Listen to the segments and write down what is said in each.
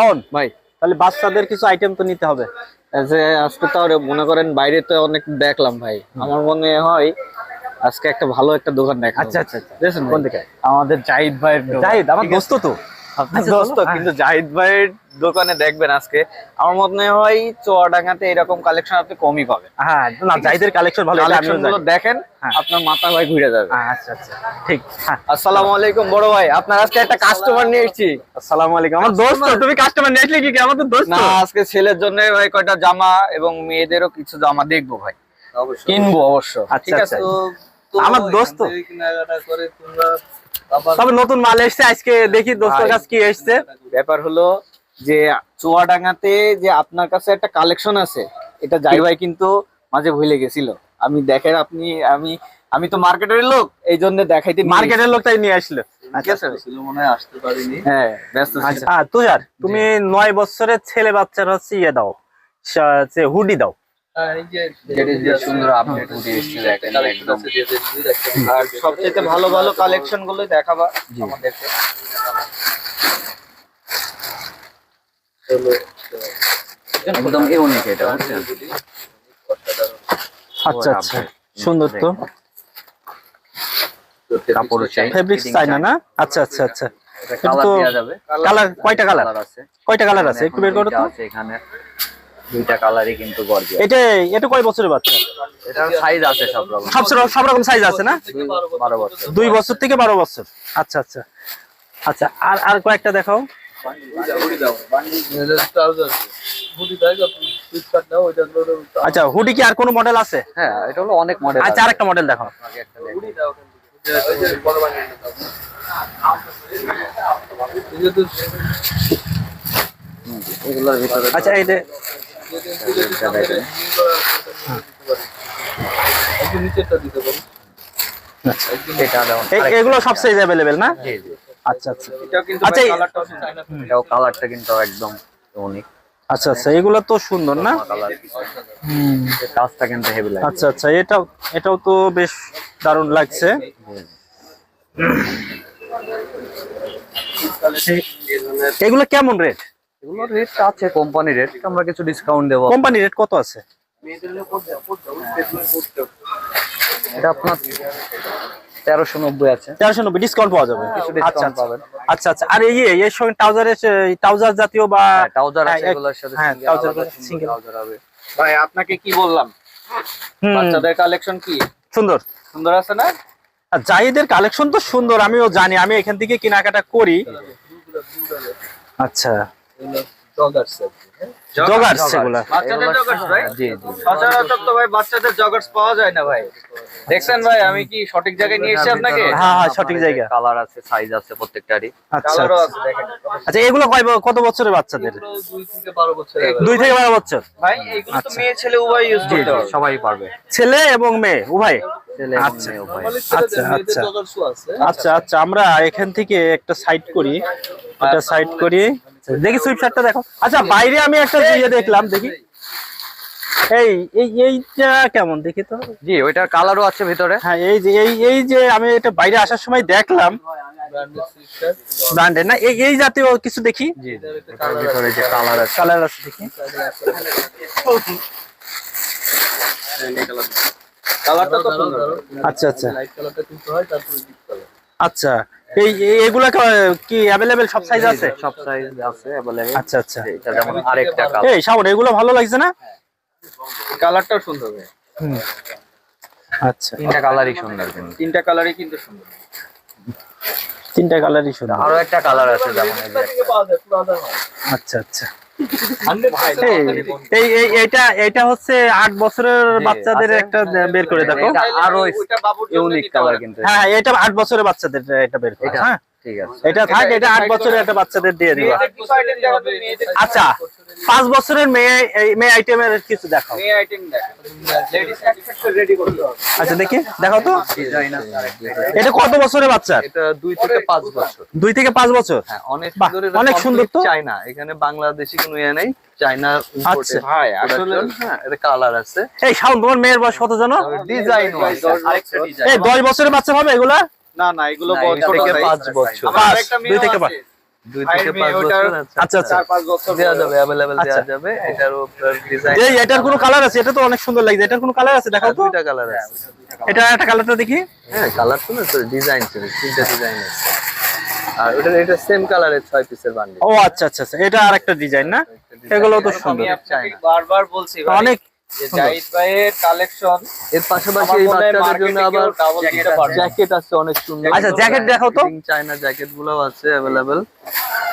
শাওন ভাই। তাহলে বাচ্চাদের কিছু আইটেম তো নিতে হবে। যে আজকে তো মনে করেন বাইরে তো অনেক দেখলাম ভাই। আমার মনে হয় আজকে একটা ভালো একটা দোকান দেখা আচ্ছা আচ্ছা আচ্ছা। দেখছেন কোন দিকে? আমাদের জাহিদ ভাই জাহিদ আমার দোস্ত তো। দোস্ত হ্যাঁ। কিন্তু জাহিদ ভাইয়ের দোকানে দেখবেন আজকে। আমার মনে হয় চুয়াডাঙ্গাতে এরকম কালেকশন আপনি কমই পাবেন। হ্যাঁ না জাহিদের কালেকশন ভালো। দেখেন হ্যাঁ। আপনার মাথা ভাই ঘুরে যাবে। আচ্ছা আচ্ছা ঠিক হ্যাঁ। আসসালামু আলাইকুম বড় ভাই আপনার আজকে একটা কাস্টমার নিয়ে এসেছি। আসসালামু আলাইকুম আমার দোস্ত তুমি কাস্টমার নিয়ে আসলে কি কি? আমার তো দোস্ত। না আজকে ছেলের জন্য ভাই কয়টা জামা এবং মেয়েদেরও কিছু জামা দেখব ভাই। কিনবো অবশ্য আচ্ছা, ঠিক আছে? আচ্ছা। আমার দোস্ত। তবে নতুন মাল এসছে আজকে দেখি দোস্তর। কাছে কি এসছে। ব্যাপার হলো যে চুয়াডাঙ্গাতে যে আপনার কাছে একটা কালেকশন আছে এটা যাই ভাই কিন্তু মাঝে ভুলে গেছিল। আমি দেখেন আপনি আমি আমি তো মার্কেটের লোক এই জন্য দেখাইতে মার্কেটের লোকটাই নিয়ে আসলো। হ্যাঁ। আচ্ছা। হ্যাঁ তুষার তুমি নয় বছরের ছেলে বাচ্চার হচ্ছে ইয়ে দাও হুডি দাও। যেটা যে সুন্দর আপডেট উঠে এসেছে দেখেন একদম। আর সবচেয়ে ভালো ভালো কালেকশনগুলো দেখাবা আমাদেরকে। একদম ইউনিক এটা আচ্ছা। আচ্ছা সুন্দর তো। কাপড় চাই। না আচ্ছা আচ্ছা আচ্ছা। কালার কয়টা কালার কালার আছে। কয়টা কালার আছে? একটু বের করো তো। এখানে। দুইটা কালারই কিন্তু গর্জিয়াস এটা এটা কয় বছরের বাচ্চা? এটার সাইজ আছে সব রকম। সব সব- সব রকম সাইজ আছে না? বারো বছর। দুই বছর থেকে বারো বছর। আচ্ছা আচ্ছা। আচ্ছা আর আর কয়েকটা দেখাও। আচ্ছা হুডি কি আর কোনো মডেল আছে? হ্যাঁ এটা হলো অনেক মডেল আচ্ছা আরেকটা মডেল দেখাও। দেখো। এগুলোর ভিতরে আচ্ছা এই এগুলো সব সাইজ অ্যাভেলেবেল না? জি, জি। আচ্ছা আচ্ছা। এটাও আচ্ছা, কালারটা কিন্তু একদম ইউনিক আচ্ছা আচ্ছা এগুলো তো সুন্দর না? কাজটা কিন্তু হেভি লাগে আচ্ছা আচ্ছা এটাও এটাও তো বেশ দারুণ লাগছে। এগুলো কেমন রেট এগুলোর রেট আছে কোম্পানি রেট আমরা কিছু ডিসকাউন্ট দেবো। কোম্পানি রেট কত আছে? এটা আপনার তেরোশো নব্বই আছে। তেরোশো নব্বই ডিসকাউন্ট পাওয়া যাবে? কিছু আচ্ছা ডিসকাউন্ট আচ্ছা। পাবেন। আচ্ছা আচ্ছা। আর এই এর সঙ্গে ট্রাউজারের ট্রাউজার জাতীয় বা ট্রাউজার আছে হ্যাঁ, এগুলোর সাথে হ্যাঁ, হবে। ভাই আপনাকে কি বললাম? বাচ্চাদের কালেকশন কি? সুন্দর। সুন্দর আছে না? আর জাহিদের কালেকশন তো সুন্দর আমিও জানি। আমি এখান থেকে কেনাকাটা করি। আচ্ছা। জগার্স সেগুলা বাচ্চাদের এগুলো- জগার্স ভাই? জি জি সচরাচর তো ভাই বাচ্চাদের জগার্স পাওয়া যায় না ভাই। দেখছেন ভাই আমি কি সঠিক জায়গায় নিয়ে এসেছি আপনাকে? হ্যাঁ হ্যাঁ সঠিক জায়গা। কালার আছে সাইজ আছে প্রত্যেকটারই। আচ্ছা আচ্ছা। আচ্ছা এগুলো কত বছরের বাচ্চাদের? দুই থেকে বারো বছর। ভাই এইগুলো আচ্ছা। মেয়ে ছেলে উভয় ইউজ করতে সবাই পারবে। ছেলে এবং মেয়ে উভয়? আচ্ছা। আচ্ছা আচ্ছা। আচ্ছা আচ্ছা আমরা এখান থেকে একটা সাইড করি। এটা সাইড করি। দেখি সুইপ শার্টটা দেখো। আচ্ছা বাইরে আমি একটা ইয়ে দেখলাম দেখি। এই এই এইটা কেমন দেখি তো? জি ওইটার কালারও আছে ভিতরে। হ্যাঁ এই যে এই এই যে আমি এটা বাইরে আসার সময় দেখলাম। ব্র্যান্ডের না এই এই জাতীয় কিছু দেখি। জি ভিতরে যে কালার আছে। কালার আছে দেখি। কালারটা তো সুন্দর আচ্ছা আচ্ছা আচ্ছা এই এই- এগুলা কা- কি অ্যাভেলেবেল সব সাইজ আছে সব সাইজ আছে अवेलेबल আচ্ছা আচ্ছা এটা যেমন আরেকটা কালার এই শাওন এগুলো ভালো লাগছে না কালারটাও সুন্দর ভাই আচ্ছা তিনটা কালারই সুন্দর কিন্তু তিনটা কালারই কিন্তু সুন্দর তিনটা কালারই সুন্দর আরো একটা কালার আছে যেমন এই যে একটা। আচ্ছা আচ্ছা এই এই এই- এটা হচ্ছে আট বছরের বাচ্চাদের একটা বের করে দেখো। এটা আরও ইউনিক কালার কিন্তু হ্যাঁ এটা আট বছরের বাচ্চাদের এটা বের করে এটা। হ্যাঁ? ঠিক আছে। এটা থাক এটা আট বছরের একটা বাচ্চাদের দিয়ে দিবা। আচ্ছা পাঁচ বছরের মেয়ে মেয়ে আইটেমের কিছু দেখাও। মেয়ে আইটেম দেখ রেডি করতে হবে। আচ্ছা দেখি দেখাও তো। এটা কত বছরের বাচ্চা? এটা দুই থেকে পাঁচ বছর। থেকে হ্যাঁ অনেক সুন্দর অনেক সুন্দর তো। চায়না এখানে বাংলাদেশি কোনো ইয়ে নেই চায়না আচ্ছা। ভাই আসলে হ্যাঁ এটা কালার আছে। এই শাওন তোমার মেয়ের বয়স কত জানো? ডিজাইন আছে। আরেকটা ডিজাইন এই দশ বছরের বাচ্চা হবে এগুলা? না না এগুলো থেকে বছর। আরেকটা দুই থেকে আছে। পাঁচ। দুই থেকে মেয়ে বছর আচ্ছা, আচ্ছা। চার পাঁচ বছর দেওয়া যাবে অ্যাভেলেবেল দেওয়া আচ্ছা। যাবে। এটারও ডিজাইন এই এটার কোনো কালার আছে? এটা তো অনেক সুন্দর লাগছে। এটার কোনো কালার আছে? দেখাও তো। দুইটা কালার আছে। এটা একটা কালারটা দেখি। হ্যাঁ কালার তো না ডিজাইন ছিল তিনটা ডিজাইন আছে। আর ওটা এটা সেম কালারের ছয় পিসের বান্ডিল ও আচ্ছা আচ্ছা আচ্ছা। এটা আর একটা ডিজাইন না এগুলো তো আমি সুন্দর। বারবার বলছি অনেক যে জাহিদ ভাইয়ের কালেকশন এর পাশাপাশি এই হয় বাচ্চাদের জন্য আবার। জ্যাকেট আছে অনেক সুন্দর। আচ্ছা, দেখাও তো। চায়না জ্যাকেটগুলো আছে অ্যাভেলেবেল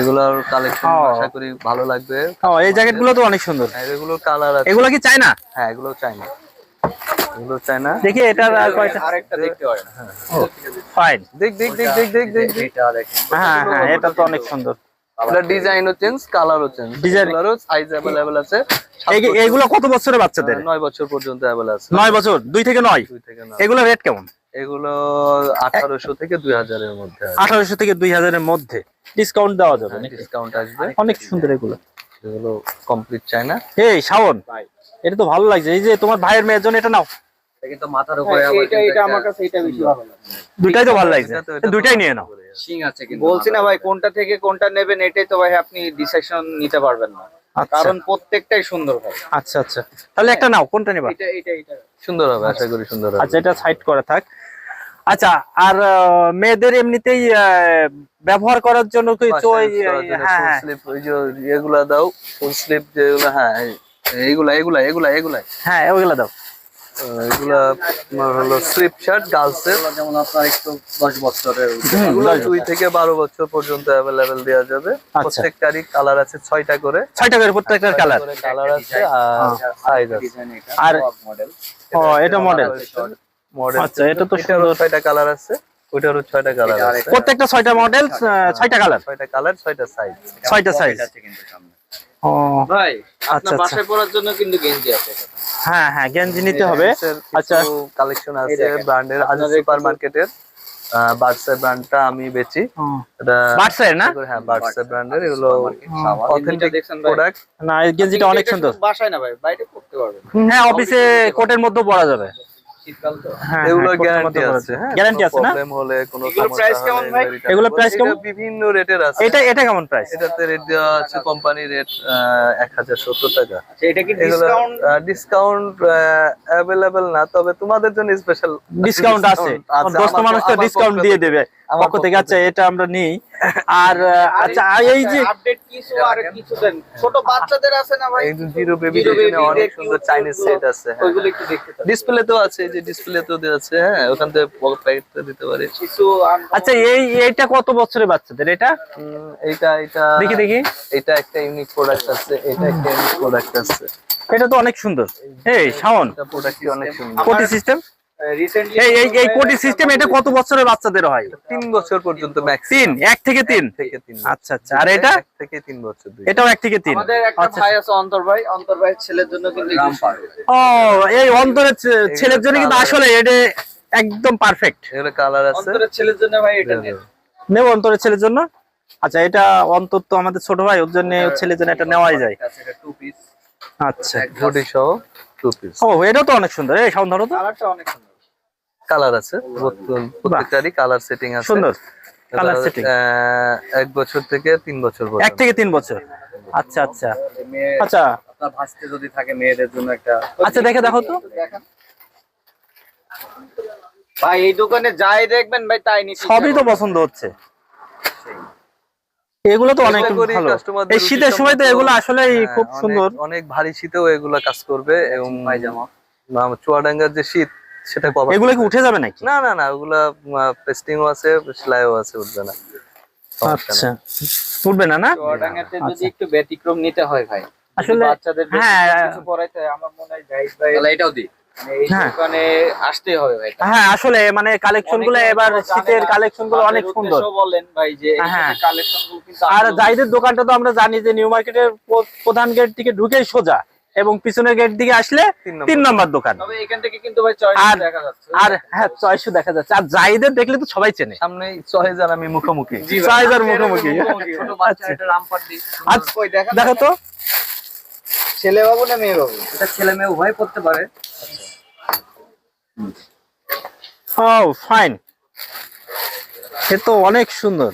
এগুলোর কালেকশন। আশা করি ভালো লাগবে। এই জ্যাকেটগুলো তো অনেক সুন্দর। আর এগুলোর কালার আছে। এগুলো কি চাই না হ্যাঁ এগুলো চায়না। এগুলো চায়না। দেখি এটার আর কয়টা? আরেকটা দেখতে পারেন। ফাইন দেখ দেখ দেখ দেখ দেখ দেখ দেখ। এটা দেখেন। হ্যাঁ হ্যাঁ এটা তো অনেক সুন্দর। এটা ডিজাইনও চেঞ্জ কালারও চেঞ্জ সাইজ অ্যাভেলেবেল আছে। কত বছরের বাচ্চাদের? নয় বছর পর্যন্ত অ্যাভেলেবল আছে। নয় বছর? দুই থেকে নয়? দুই থেকে নয়। এগুলো রেট কেমন? এগুলো আঠারোশো থেকে দুই হাজারের মধ্যে আঠারোশো থেকে দুই হাজারের মধ্যে। ডিসকাউন্ট দেওয়া যাবে ডিসকাউন্ট আসবে। অনেক সুন্দর এগুলো। এগুলো কমপ্লিট চায়না এই শাওন। এটা তো ভালো লাগছে। এই যে তোমার ভাইয়ের মেয়ের জন্য এটা নাও। কিন্তু মাথার হ্যাঁ, উপরে আবার এটা এটা আমার কাছে এটা বেশি ভালো লাগে। দুইটাই তো ভালো লাগছে। এটা এটা দুইটাই নিয়ে নাও। শিং আছে কিন্তু বলছি না ভাই কোনটা থেকে কোনটা নেবেন এটাই তো ভাই আপনি ডিসিশন নিতে পারবেন না। আচ্ছা। কারণ প্রত্যেকটাই সুন্দর ভাই। আচ্ছা আচ্ছা। তাহলে একটা নাও কোনটা নেবা? এটা এটা এটা। সুন্দর হবে আশা করি সুন্দর হবে। আচ্ছা এটা সাইড করে থাক। আচ্ছা আর মেয়েদের এমনিতেই ব্যবহার করার জন্য কিছু ওই, হ্যাঁ হ্যাঁ স্লিপ ওই যে এগুলা দাও ফুল স্লিপ যেগুলো হ্যাঁ এইগুলা এগুলা এগুলা এগুলা হ্যাঁ ওইগুলো দাও। এগুলা তোমার হলো স্লিপ শার্ট গার্লস এর। যেমন আপনার একটু দশ বছরের দুই থেকে বারো বছর পর্যন্ত অ্যাভেলেবেল দেওয়া যাবে। আচ্ছা। প্রত্যেকটারই কালার আছে ছয়টা করে। ছয়টা করে প্রত্যেকটার কালার কালার আছে সাইজ আছে। এটা আর মডেল ও এটা মডেল মডেল আচ্ছা, এটা তো ছয়টা কালার আছে। ওইটারও ছয়টা কালার আছে। প্রত্যেকটা ছয়টা মডেল ছয়টা কালার ছয়টা কালার ছয়টা সাইজ ছয়টা সাইজ আছে কিন্তু সামনে। ও ভাই আচ্ছা, আপনার আচ্ছা। বাসায় পরার জন্য কিন্তু গেঞ্জি আছে। হ্যাঁ হ্যাঁ গেঞ্জি নিতে হবে। আচ্ছা কালেকশন আছে ব্র্যান্ডের আজ সুপার মার্কেটের বার্ডসের ব্র্যান্ডটা আমি বেচি। এটা বাটসার না? হ্যাঁ বাটসার ব্র্যান্ডের এগুলো অথেন্টিক দেখছেন প্রোডাক্ট না এই গেঞ্জিটা অনেক সুন্দর। বাসায় না ভাই? বাইরে পড়তে পারবে হ্যাঁ অফিসে কোটের মধ্যে পরা যাবে। শীতকাল তো। হ্যাঁ এগুলো হ্যাঁ, গ্যারান্টি আছে হ্যাঁ গ্যারান্টি আছে না? প্রবলেম হলে কোনো সমস্যা price কেমন ভাই? return এগুলোর করতে price পারবে। কেমন? বিভিন্ন রেটের আছে। এটা এটা কেমন প্রাইস এটাতে রেট দেওয়া আছে কোম্পানি রেট এক হাজার সত্তর টাকা। আচ্ছা, এটা কি ডিসকাউন্ট ডিসকাউন্ট অ্যাভেলেবেল না তবে তোমাদের জন্য স্পেশাল ডিসকাউন্ট আছে। ডিসকাউন্ট দিয়ে দেবে। পক্ষ থেকে। আচ্ছা এটা আমরা নিই। আর আচ্ছা এই যে আপডেট কিছু আর কিছু দেন ছোট বাচ্চাদের আছে না ভাই? এই জিরো বেবি অনেক সুন্দর চাইনিজ সেট আছে হ্যাঁ। ওইগুলো একটু দেখতে চাই। ডিসপ্লেতেও আছে যে ডিসপ্লেতেও দেওয়া আছে হ্যাঁ ওখান থেকে প্যাকেটটা দিতে পারে। কিছু আচ্ছা এই এইটা কত বছরের বাচ্চাদের এটা? এইটা এটা দেখি দেখি। এটা একটা ইউনিক প্রোডাক্ট আছে এটা একটা ইউনিক প্রোডাক্ট আছে। এটা তো অনেক সুন্দর। এই শাওন। এটা প্রোডাক্টই অনেক সুন্দর। কোটি সিস্টেম এই এই এই কোটি সিস্টেম এটা কত বছরের বাচ্চাদের হয়? তিন বছর পর্যন্ত ম্যাক্স তিন? এক থেকে তিন? থেকে তিন আচ্ছা আচ্ছা। আর এটা? থেকে তিন বছর এটাও এক থেকে তিন? আমাদের একটা আচ্ছা, ভাই আছে অন্তর ভাই। অন্তর ভাই ছেলের জন্য কিন্তু ও এই অন্তরের ছেলের জন্য কিন্তু আসলে এটা একদম পারফেক্ট কালার আছে। অন্তরের ছেলের জন্য ভাই এটা নেব অন্তরের ছেলের জন্য? আচ্ছা এটা অন্তর তো আমাদের ছোট ভাই ওর জন্য ছেলের জন্য এটা নেওয়াই যায়। আছে এটা টু পিস আচ্ছা। বডি সহ টু পিস ও এটাও তো অনেক সুন্দর। এই ধরো তো। কালারটা অনেক সুন্দর। কালার আছে। প্রত্যেকটারই কালার সেটিং আছে। সুন্দর। কালার সেটিং এক বছর থেকে তিন বছর এক থেকে তিন বছর। আচ্ছা আচ্ছা। আচ্ছা। আপনার ভাসতে যদি থাকে মেয়েদের জন্য একটা আচ্ছা দেখে দেখো তো। ভাই এই দোকানে যাই দেখবেন ভাই তাই নিতে সবই তো পছন্দ হচ্ছে। এগুলো তো অনেক ভালো। এই শীতের সময় তো এগুলো আসলেই হ্যাঁ, খুব সুন্দর। অনেক ভারী শীতেও এগুলা কাজ করবে এবং পায়জামা চুয়াডাঙ্গার যে শীত সেটা কভার এগুলো কি উঠে যাবে নাকি? না না না ওগুলা পেস্টিংও আছে সেলাইও আছে উঠবে না। আচ্ছা। উঠবে না না? চুয়াডাঙ্গাতে যদি আচ্ছা। একটু ব্যতিক্রম নিতে হয় ভাই আসলে বাচ্চাদের হ্যাঁ। কিছু পড়াইতে আমার মনে হয় জাহিদ ভাই তাহলে এটাও দিই। মানে হ্যাঁ। আসতেই হবে ভাই। হ্যাঁ আসলে মানে কালেকশনগুলো এবার শীতের কালেকশনগুলো অনেক সুন্দর। বলেন ভাই যে হ্যাঁ। কালেকশনগুলো কিন্তু আর জাহিদের দোকানটা তো আমরা জানি যে নিউ মার্কেটের প্রধান গেট থেকে ঢুকেই সোজা। এবং পিছনের গেট দিকে আসলে তিন নম্বর। দোকান। এখান থেকে কিন্তু ভাই চয়েস আর- দেখা যাচ্ছে। আর হ্যাঁ চয়েসও দেখা যাচ্ছে। আর জাহিদের দেখলে তো সবাই চেনে। সামনে ছয় হাজার আমি মুখোমুখি। ভাই, হাজার মুখোমুখি। আচ্ছা। আচ্ছা দেখো তো। ছেলে বাবু না মেয়ে বাবু? এটা ছেলে মেয়ে উভয় পড়তে পারে। ও ফাইন সে তো অনেক সুন্দর।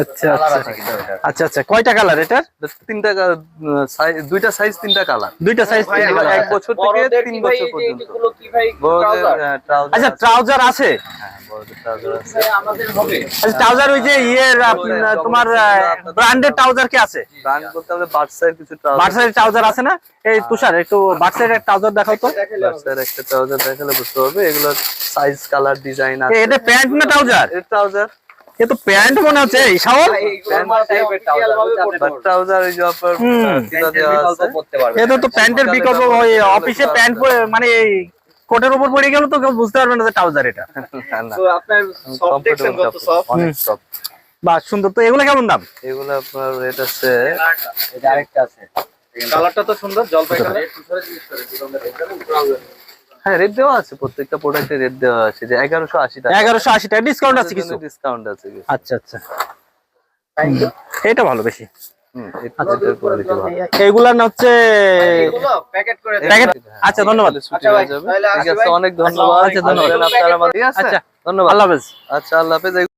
আচ্ছা আচ্ছা। আচ্ছা আচ্ছা। কয়টা কালার এটার? তিনটা দুইটা সাইজ তিনটা কালার দুইটা সাইজ এক বছর থেকে তিন বছর পর্যন্ত। ট্রাউজার আচ্ছা ট্রাউজার আছে? হ্যাঁ ট্রাউজার আচ্ছা ট্রাউজার ওই যে ইয়ের আপনার, তোমার ব্র্যান্ডেড ট্রাউজার কি আছে? ব্র্যান্ড বলতে কিছু ট্রাউজার বার্সাইড ট্রাউজার আছে না? এই তুষার একটু ট্রাউজার দেখাও তো। একটা ট্রাউজার দেখালে বুঝতে পারবে এগুলো সাইজ কালার ডিজাইন আছে। এটা প্যান্ট না ট্রাউজার এটা ট্রাউজার এ তো প্যান্ট মনে হচ্ছে এই ট্রাউজার যে আপনার পারবে। এটা তো প্যান্টের বিকল্প ওই অফিসে প্যান্ট পরে মানে এই কোটের উপর পড়ে গেল তো কেউ বুঝতে পারবে না যে ট্রাউজার এটা। তো আপনার সব দেখছেন কত সফট অনেক। বাহ সুন্দর। তো এগুলো কেমন দাম? এগুলো আপনার রেট আছে এটা আরেকটা আছে। কালারটা তো সুন্দর জলপাই কালার হ্যাঁ রেট দেওয়া আছে প্রত্যেকটা প্রোডাক্টে রেট দেওয়া আছে যে এগারোশো আশি টাকা। এগারোশো আশি টাকা ডিসকাউন্ট আছে কিছু? ডিসকাউন্ট আছে কিছু। আচ্ছা আচ্ছা। এটা ভালো বেশি। না হচ্ছে আচ্ছা ধন্যবাদ। আচ্ছা। অনেক ধন্যবাদ। আচ্ছা, ধন্যবাদ। আছে? আচ্ছা ধন্যবাদ। আল্লাহ হাফেজ। আচ্ছা আল্লাহ হাফেজ।